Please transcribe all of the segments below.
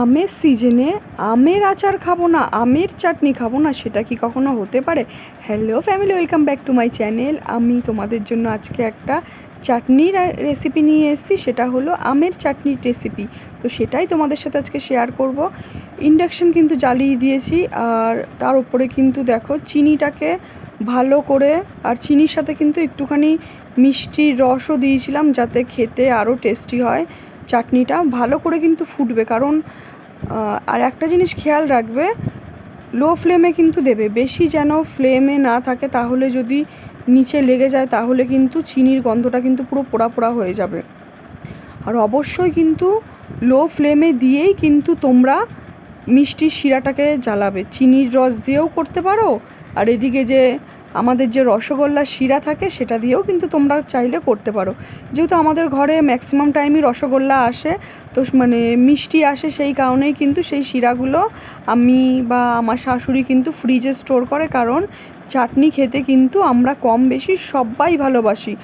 আমের সিজনে আমের আচার খাব না, আমের চাটনি খাব না, সেটা কি কখনো হতে পারে? Hello family welcome back to my channel আমি তোমাদের জন্য আজকে একটা চাটনির রেসিপি নিয়ে এসেছি, সেটা হলো আমের চাটনির রেসিপি তো সেটাই তোমাদের সাথে আজকে শেয়ার করব। ইন্ডাকশন কিন্তু জ্বালিয়ে দিয়েছি, আর তার উপরে কিন্তু দেখো চিনিটাকে ভালো করে, আর চিনির সাথে কিন্তু একটুখানি মিষ্টির রসও দিয়েছিলাম, যাতে খেতে আরও টেস্টি হয়। চাটনিটা ভালো করে কিন্তু ফুটবে, কারণ আর একটা জিনিস খেয়াল রাখবে লো ফ্লেমে কিন্তু দেবে। বেশি যেন ফ্লেমে না থাকে, তাহলে যদি নিচে লেগে যায়, তাহলে কিন্তু চিনির গন্ধটা কিন্তু পুরো পোড়া পোড়া হয়ে যাবে। আর অবশ্যই কিন্তু লো ফ্লেমে দিয়েই কিন্তু তোমরা মিষ্টির শিরাটাকে জ্বালাবে। চিনির রস দিয়েও করতে পারো, আর এদিকে যে আমাদের যে রসগোল্লা শিরা থাকে সেটা দিয়েও কিন্তু তোমরা চাইলে করতে পারো। যেহেতু আমাদের ঘরে ম্যাক্সিমাম টাইমই রসগোল্লা আসে, তো মানে মিষ্টি আসে সেই কারণেই কিন্তু সেই শিরাগুলো আমি বা আমার শাশুড়ি কিন্তু ফ্রিজে স্টোর করে, কারণ চাটনি খেতে কিন্তু আমরা কম বেশি সবাই ভালোবাসি।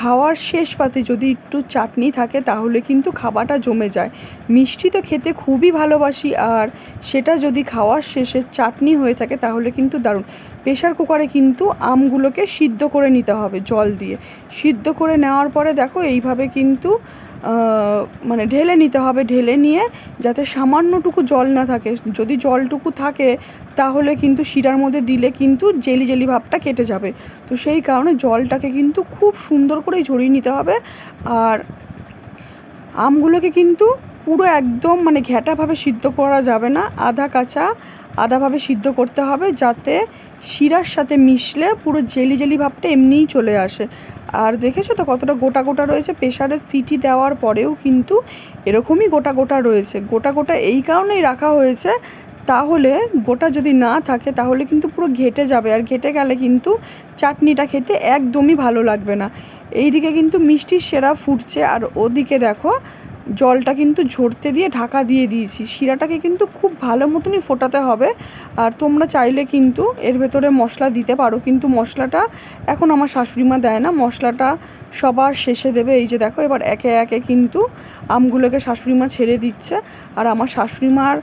খাওয়ার শেষ পাতে যদি একটু চাটনি থাকে, তাহলে কিন্তু খাবারটা জমে যায়। মিষ্টি তো খেতে খুবই ভালোবাসি, আর সেটা যদি খাওয়ার শেষে চাটনি হয়ে থাকে, তাহলে কিন্তু দারুণ। প্রেশার কুকারে কিন্তু আমগুলোকে সিদ্ধ করে নিতে হবে জল দিয়ে। সিদ্ধ করে নেওয়ার পরে দেখো, এইভাবে কিন্তু মানে ঢেলে নিতে হবে, ঢেলে নিয়ে যাতে সামান্যটুকু জল না থাকে। যদি জলটুকু থাকে, তাহলে কিন্তু শিরার মধ্যে দিলে কিন্তু জেলি জেলি ভাবটা কেটে যাবে। তো সেই কারণে জলটাকে কিন্তু খুব সুন্দর করেই ঝরিয়ে নিতে হবে। আর আমগুলোকে কিন্তু পুরো একদম মানে ঘ্যাটাভাবে সিদ্ধ করা যাবে না। আধা কাঁচা আধাভাবে সিদ্ধ করতে হবে যাতে শিরার সাথে মিশলে পুরো জেলি জেলি ভাবটা এমনিই চলে আসে। আর দেখেছ তো কতটা গোটা গোটা রয়েছে? প্রেশারের সিটি দেওয়ার পরেও কিন্তু এরকমই গোটা গোটা রয়েছে। গোটা গোটা এই কারণেই রাখা হয়েছে। তাহলে গোটা যদি না থাকে তাহলে কিন্তু পুরো ঘেটে যাবে। আর ঘেটে গেলে কিন্তু চাটনিটা খেতে একদমই ভালো লাগবে না। এইদিকে কিন্তু মিষ্টির সেরা ফুটছে। আর ওদিকে দেখো জলটা কিন্তু ঝরতে দিয়ে ঢাকা দিয়ে দিয়েছি। শিরাটাকে কিন্তু খুব ভালো মতনই ফোটাতে হবে। আর তোমরা চাইলে কিন্তু এর ভেতরে মশলা দিতে পারো। কিন্তু মশলাটা এখন আমার শাশুড়ি মা দেয় না। মশলাটা সবার শেষে দেবে। এই যে দেখো, এবার একে একে কিন্তু আমগুলোকে শাশুড়ি মা ছেড়ে দিচ্ছে। আর আমার শাশুড়ি মার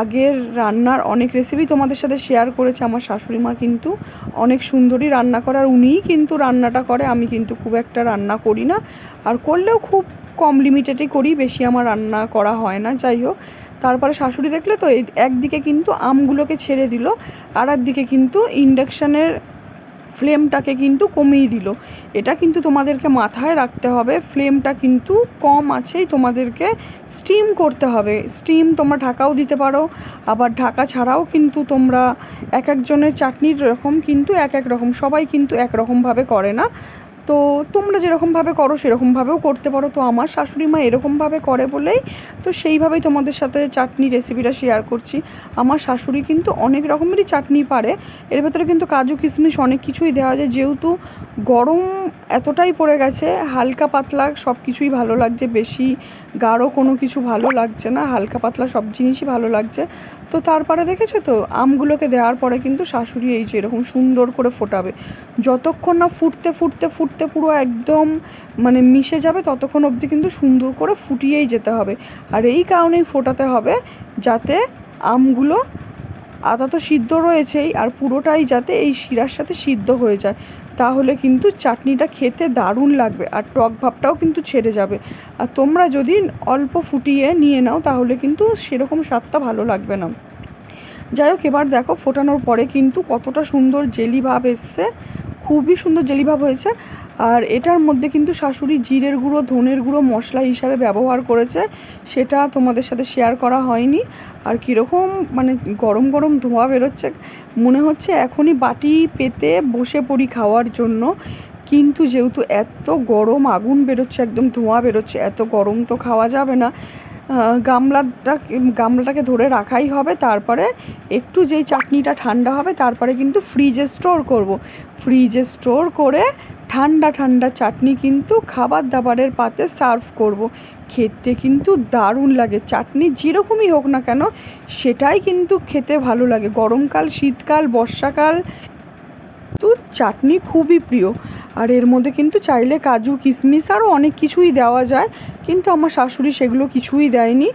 আগের রান্নার অনেক রেসিপি তোমাদের সাথে শেয়ার করেছে, আমার শাশুড়ি মা কিন্তু অনেক সুন্দরই রান্না করে, আর উনিই কিন্তু রান্নাটা করে, আমি কিন্তু খুব একটা রান্না করি না। আর করলেও খুব কম লিমিটেডই করি, বেশি আমার রান্না করা হয় না, যাই হোক। তারপরে শাশুড়ি দেখলে তো একদিকে কিন্তু আমগুলোকে ছেড়ে দিল আর একদিকে কিন্তু ইন্ডাকশানের ফ্লেমটাকে কিন্তু কমিয়ে দিল। এটা কিন্তু তোমাদেরকে মাথায় রাখতে হবে। ফ্লেমটা কিন্তু কম আছেই তোমাদেরকে স্টিম করতে হবে। স্টিম তোমরা ঢাকাও দিতে পারো। আবার ঢাকা ছাড়াও কিন্তু তোমরা এক একজনের চাটনির রকম কিন্তু এক এক রকম। সবাই কিন্তু একরকমভাবে করে না। তো তোমরা যেরকমভাবে করো, সেরকমভাবেও করতে পারো। তো আমার শাশুড়ি মা এরকমভাবে করে বলেই তো সেইভাবেই তোমাদের সাথে চাটনি রেসিপিটা শেয়ার করছি। আমার শাশুড়ি কিন্তু অনেক রকমেরই চাটনি পারে। এর ভেতরে কিন্তু কাজু, কিশমিশ অনেক কিছুই দেওয়া যায়। যেহেতু গরম এতটাই পড়ে গেছে, হালকা পাতলা সব কিছুই ভালো লাগছে। বেশি গাঢ় কোনো কিছু ভালো লাগছে না, হালকা পাতলা সব জিনিসই ভালো লাগছে। তো তারপরে দেখেছ তো? আমগুলোকে দেওয়ার পরে কিন্তু শাশুড়ি এই যে এরকম সুন্দর করে ফোটাবে। যতক্ষণ না ফুটতে ফুটতে ফুটতে পুরো একদম মানে মিশে যাবে, ততক্ষণ অবধি কিন্তু সুন্দর করে ফুটিয়েই যেতে হবে। আর এই কারণেই ফোটাতে হবে যাতে আমগুলো আদা তো সিদ্ধ রয়েছেই, আর পুরোটাই যাতে এই শিরার সাথে সিদ্ধ হয়ে যায়। তাহলে কিন্তু চাটনিটা খেতে দারুণ লাগবে, আর টক ভাবটাও কিন্তু ছেড়ে যাবে। আর তোমরা যদি অল্প ফুটিয়ে নিয়ে নাও, তাহলে কিন্তু সেরকম স্বাদটা ভালো লাগবে না। যাই হোক, এবার দেখো ফোটানোর পরে কিন্তু কতটা সুন্দর জেলি ভাব এসছে। খুবই সুন্দর জেলি ভাব হয়েছে। আর এটার মধ্যে কিন্তু শাশুড়ি জিরের গুঁড়ো, ধনের গুঁড়ো মশলা হিসাবে ব্যবহার করেছে। সেটা তোমাদের সাথে শেয়ার করা হয়নি। আর কীরকম মানে গরম গরম ধোঁয়া বেরোচ্ছে, মনে হচ্ছে এখনই বাটি পেতে বসে পড়ি খাওয়ার জন্য। কিন্তু যেহেতু এত গরম, আগুন বেরোচ্ছে, একদম ধোঁয়া বেরোচ্ছে, এত গরম তো খাওয়া যাবে না। গামলাটা, গামলাটাকে ধরে রাখাই হবে, তারপরে একটু যেই চাটনিটা ঠান্ডা হবে, তারপরে কিন্তু ফ্রিজে স্টোর করব। ফ্রিজে স্টোর করে ঠান্ডা ঠান্ডা চাটনি কিন্তু খাবার দাবারের পাতে সার্ভ করব। খেতে কিন্তু দারুণ লাগে। চাটনি যেরকমই হোক না কেন, সেটাই কিন্তু খেতে ভালো লাগে। গরমকাল, শীতকাল, বর্ষাকাল তো চাটনি খুবই প্রিয়। আর এর মধ্যে কিন্তু চাইলে কাজু, কিশমিশ আরও অনেক কিছুই দেওয়া যায়। কিন্তু আমার শাশুড়ি সেগুলো কিছুই দেয়নি।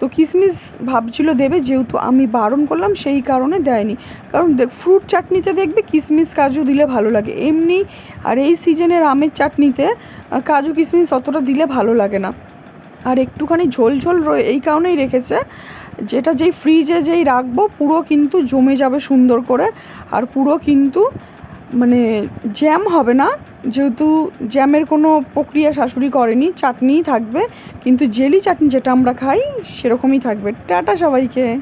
তো কিশমিশ ভাবছিল দেবে, যেহেতু আমি বারণ করলাম সেই কারণে দেয়নি। কারণ ফ্রুট চাটনিতে দেখবে কিশমিশ কাজু দিলে ভালো লাগে। এমনি আর এই সিজনের আমের চাটনিতে কাজু কিশমিশ অতটা দিলে ভালো লাগে না। আর একটুখানি ঝোল ঝোল এই কারণেই রেখেছে যেটা যেই ফ্রিজে যেই রাখব, পুরো কিন্তু জমে যাবে সুন্দর করে। আর পুরো কিন্তু মানে জ্যাম হবে না, যেহেতু জ্যামের কোনো প্রক্রিয়া শাশুড়ি করেনি, চাটনিই থাকবে, কিন্তু জেলি চাটনি যেটা আমরা খাই, সেরকমই থাকবে। টাটা সবাইকে।